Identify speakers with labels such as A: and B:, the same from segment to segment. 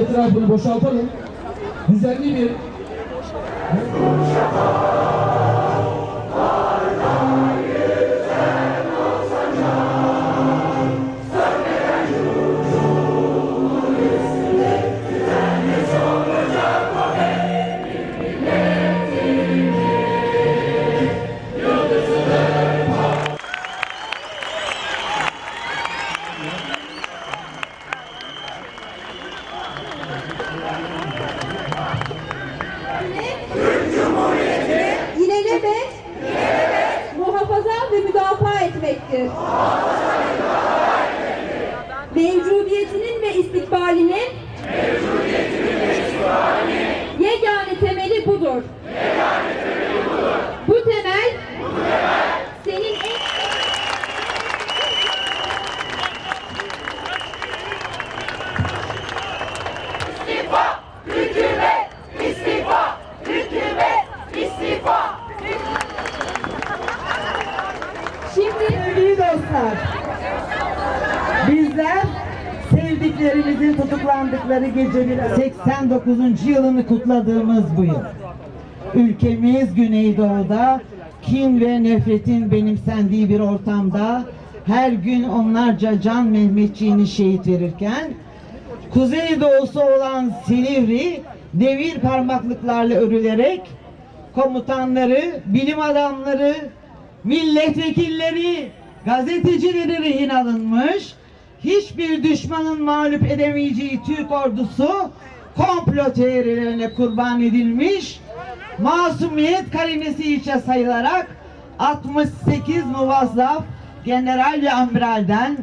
A: Etrafını boşaltalım. Düzenli bir...
B: etmektir. Mevcudiyetinin ve istikbalinin yegane temeli budur. Bu
C: tutuklandıkları gecenin 89. yılını kutladığımız bu yıl. Ülkemiz Güneydoğu'da kin ve nefretin benimsendiği bir ortamda her gün onlarca can Mehmetçiğini şehit verirken Kuzeydoğusu olan Silivri devir parmaklıklarla örülerek komutanları, bilim adamları, milletvekilleri, gazetecileri rehin alınmış, hiçbir düşmanın mağlup edemeyeceği Türk ordusu komplo teorilerine kurban edilmiş, masumiyet karinesi içe sayılarak 68 muvazzaf general ve amiralden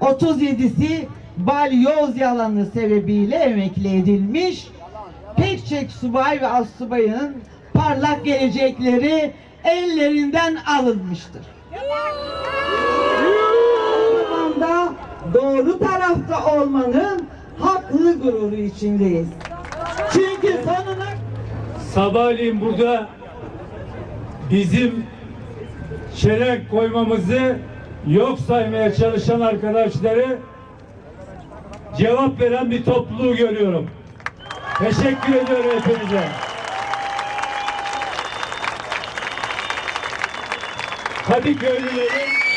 C: 37'si balyoz yalanı sebebiyle emekli edilmiş. Pek çok subay ve astsubayın parlak gelecekleri ellerinden alınmıştır. Doğru tarafta olmanın haklı gururu içindeyiz. Çünkü sonuna
D: sabahleyin burada bizim çelenk koymamızı yok saymaya çalışan arkadaşları cevap veren bir topluluğu görüyorum. Teşekkür ediyorum hepinize. Kadıköylüleri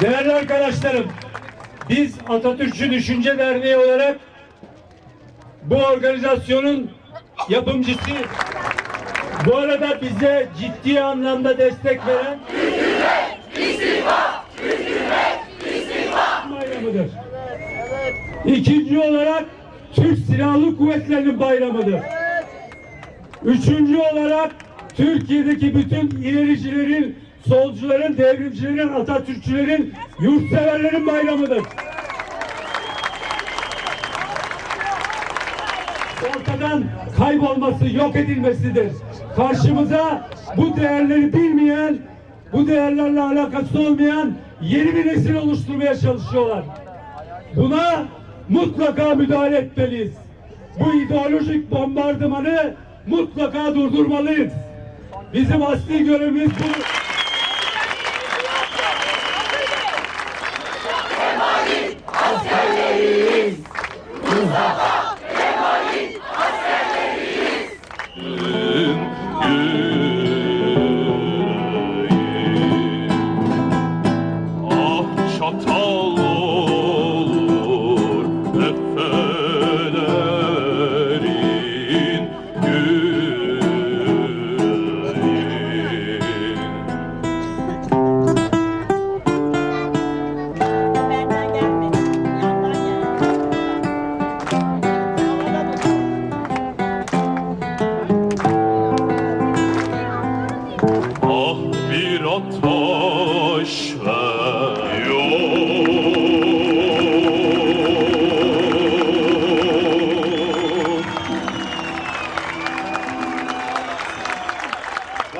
D: değerli arkadaşlarım biz Atatürkçü Düşünce Derneği olarak bu organizasyonun yapımcısı bu arada bize ciddi anlamda destek veren bayramıdır. İkinci olarak Türk Silahlı Kuvvetleri'nin bayramıdır. Üçüncü olarak Türkiye'deki bütün ilericilerin, solcuların, devrimcilerin, Atatürkçülerin, yurtseverlerin bayramıdır. ortadan kaybolması, yok edilmesidir. Karşımıza bu değerleri bilmeyen, bu değerlerle alakası olmayan yeni bir nesil oluşturmaya çalışıyorlar. Buna mutlaka müdahale etmeliyiz. Bu ideolojik bombardımanı mutlaka durdurmalıyız. Bizim asli görevimiz bu.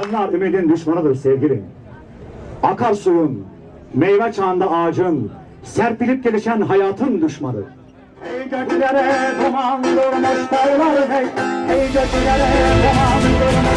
E: Onlar ümidin düşmanıdır sevgilim. Akarsuyun, meyve çağında ağacın, serpilip gelişen hayatın düşmanı. Ey göklere duman durmuş dağlar hey, ey göklere duman durmuş